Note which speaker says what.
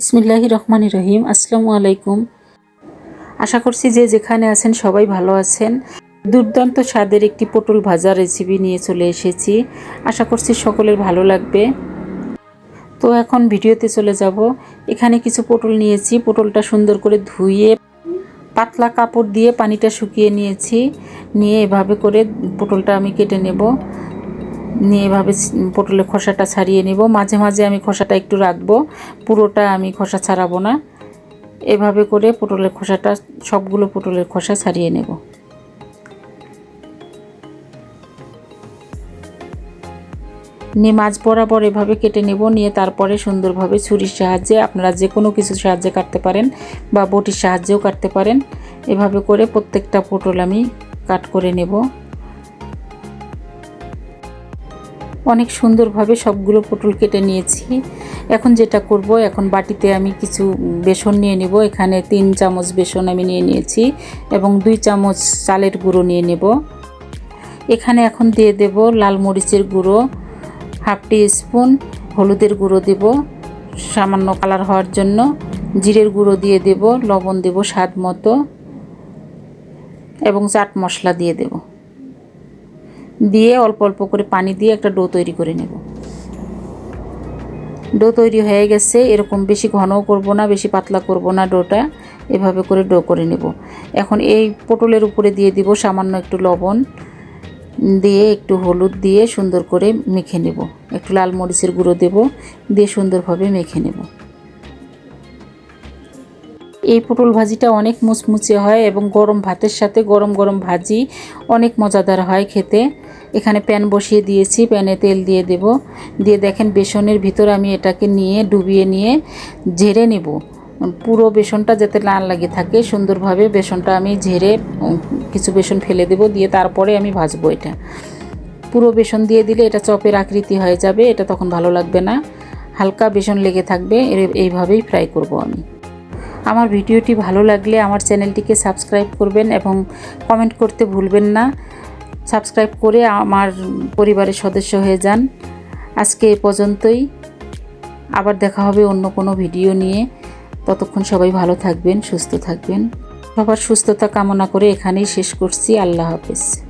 Speaker 1: ইসমিল্লাহি রহমান রহিম, আসসালামু আলাইকুম। আশা করছি যে যেখানে আছেন সবাই ভালো আছেন। দুর্দান্ত স্বাদের একটি পটল ভাজা রেসিপি নিয়ে চলে এসেছি। আশা করছি সকলের ভালো লাগবে। তো এখন ভিডিওতে চলে যাব। এখানে কিছু পটল নিয়েছি। পটলটা সুন্দর করে ধুয়ে পাতলা কাপড় দিয়ে পানিটা শুকিয়ে নিয়েছি। নিয়ে এভাবে করে পটলটা আমি কেটে নেব। নিয়ে এভাবে পটলের খোসাটা ছাড়িয়ে নেব। মাঝে মাঝে আমি খোসাটা একটু রাখব। পুরোটা আমি খোসা ছাড়াবো না। এভাবে করে পটলের খোসাটা, সবগুলো পটলের খোসা ছাড়িয়ে নেব। নিয়ে মাছ বরাবর এভাবে কেটে নেব। নিয়ে তারপরে সুন্দরভাবে ছুরির সাহায্যে আপনারা যে কোনো কিছু সাহায্যে কাটতে পারেন বা বটির সাহায্যেও কাটতে পারেন। এভাবে করে প্রত্যেকটা পটল আমি কাট করে নেব। অনেক সুন্দরভাবে সবগুলো পটল কেটে নিয়েছি। এখন যেটা করব, এখন বাটিতে আমি কিছু বেসন নিয়ে নেব। এখানে তিন চামচ বেসন আমি নিয়ে নিয়েছি এবং দুই চামচ চালের গুঁড়ো নিয়ে নেব। এখানে এখন দিয়ে দেব লাল মরিচের গুঁড়ো, হাফ টি স্পুন হলুদের গুঁড়ো দেব সামান্য কালার হওয়ার জন্য। জিরের গুঁড়ো দিয়ে দেব, লবণ দেব স্বাদ মতো এবং চাট মশলা দিয়ে দেবো। দিয়ে অল্প অল্প করে পানি দিয়ে একটা ডো তৈরি করে নেব। ডো তৈরি হয়ে গেছে, এরকম বেশি ঘনও করব না, বেশি পাতলা করব না ডোটা, এভাবে করে ডো করে নেব। এখন এই পটলের উপরে দিয়ে দিব সামান্য একটু লবণ, দিয়ে একটু হলুদ দিয়ে সুন্দর করে মেখে নেব। একটু লাল মরিচের গুঁড়ো দেব, দিয়ে সুন্দরভাবে মেখে নেব। এই পটল ভাজিটা অনেক মুচমুচে হয় এবং গরম ভাতের সাথে গরম গরম ভাজি অনেক মজাদার হয় খেতে। এখানে প্যান বসিয়ে দিয়েছি, প্যানে তেল দিয়ে দেব। দিয়ে দেখেন বেসনের ভিতর আমি এটাকে নিয়ে ডুবিয়ে নিয়ে ঝেড়ে নেব। পুরো বেসনটা যাতে লাল লাগে থাকে, সুন্দরভাবে বেসনটা আমি ঝেড়ে কিছু বেসন ফেলে দেব, দিয়ে তারপরে আমি ভাজবো এটা। পুরো বেসন দিয়ে দিলে এটা চপের আকৃতি হয়ে যাবে, এটা তখন ভালো লাগবে না। হালকা বেসন লেগে থাকবে এইভাবেই ফ্রাই করব আমি। আমার ভিডিওটি ভালো লাগলে আমার চ্যানেলটিকে সাবস্ক্রাইব করবেন এবং কমেন্ট করতে ভুলবেন না। সাবস্ক্রাইব করে আমার পরিবারের সদস্য হয়ে যান। আজকে এ পর্যন্তই। আবার দেখা হবে অন্য কোনো ভিডিও নিয়ে। ততক্ষণ সবাই ভালো থাকবেন, সুস্থ থাকবেন। সবার সুস্থতা কামনা করে এখানেই শেষ করছি। আল্লাহ হাফেজ।